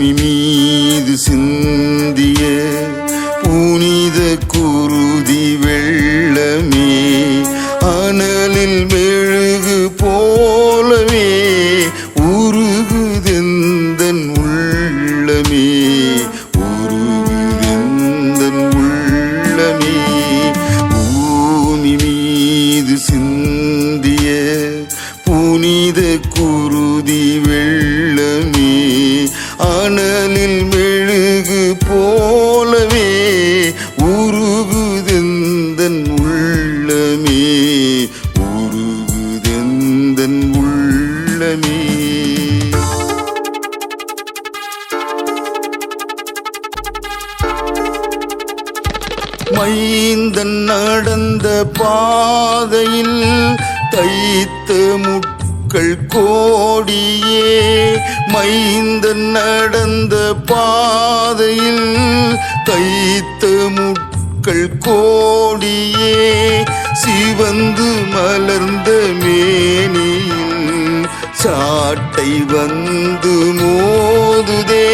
பூமி மீது சிந்திய புனித குருதி வெள்ளமே அனலில் மெழுகு போலவே உருகுதெந்தன் உள்ளமே உருகுதெந்தன் உள்ளமே. பூமி மீது சிந்திய புனித குருதி வெள்ள உள்ளமே மைந்தன் நடந்த பாதையில் தைத்த முட்கள் கோடியே. மைந்தன் நடந்த பாதையில் தைத்த முட்கள் கோடியே. சிவந்து மலர்ந்த மேனியில் சாட்டை வந்து மோதுதே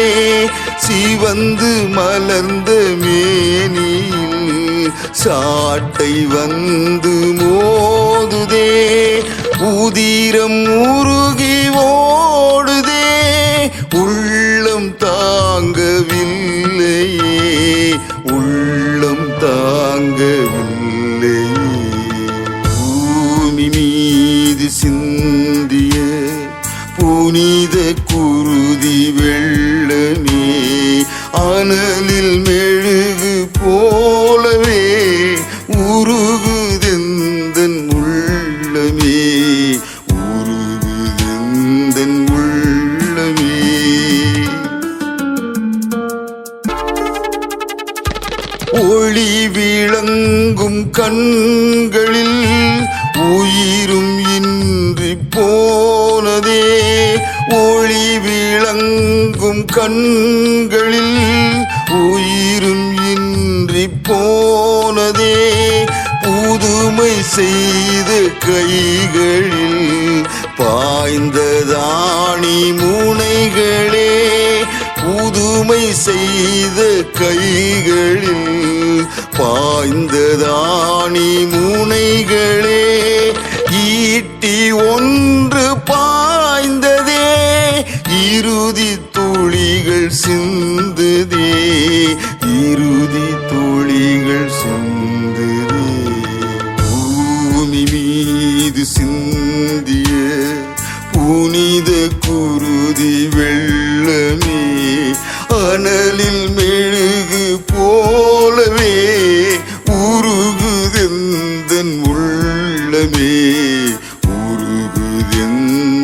சிவந்து மலர்ந்த மேனியில் சாட்டை வந்து மோதுதே. உதிரம் உருகி புனித குருதி வெள்ளமே அனலில் மெழுகு போலவே உருகுதெந்தன் உள்ளமே உருகுதெந்தன் உள்ளமே. ஒளி விளங்கும் கண்களில் உயிர் விளங்கும் கண்களில் உயிரும் இன்றி போனதே. புதுமை செய்து கைகளில் பாய்ந்ததாணி முனைகளே. புதுமை செய்த கைகளில் பாய்ந்ததாணி முனைகளே. துளிகள் சிந்துதே இறுதி துளிகள் சிந்துதே. பூமி மீது சிந்திய புனித குருதி வெள்ளமே அனலில் மெழுகு போலவே உருகுதெந்தன் உள்ளமே உருகுதெந்த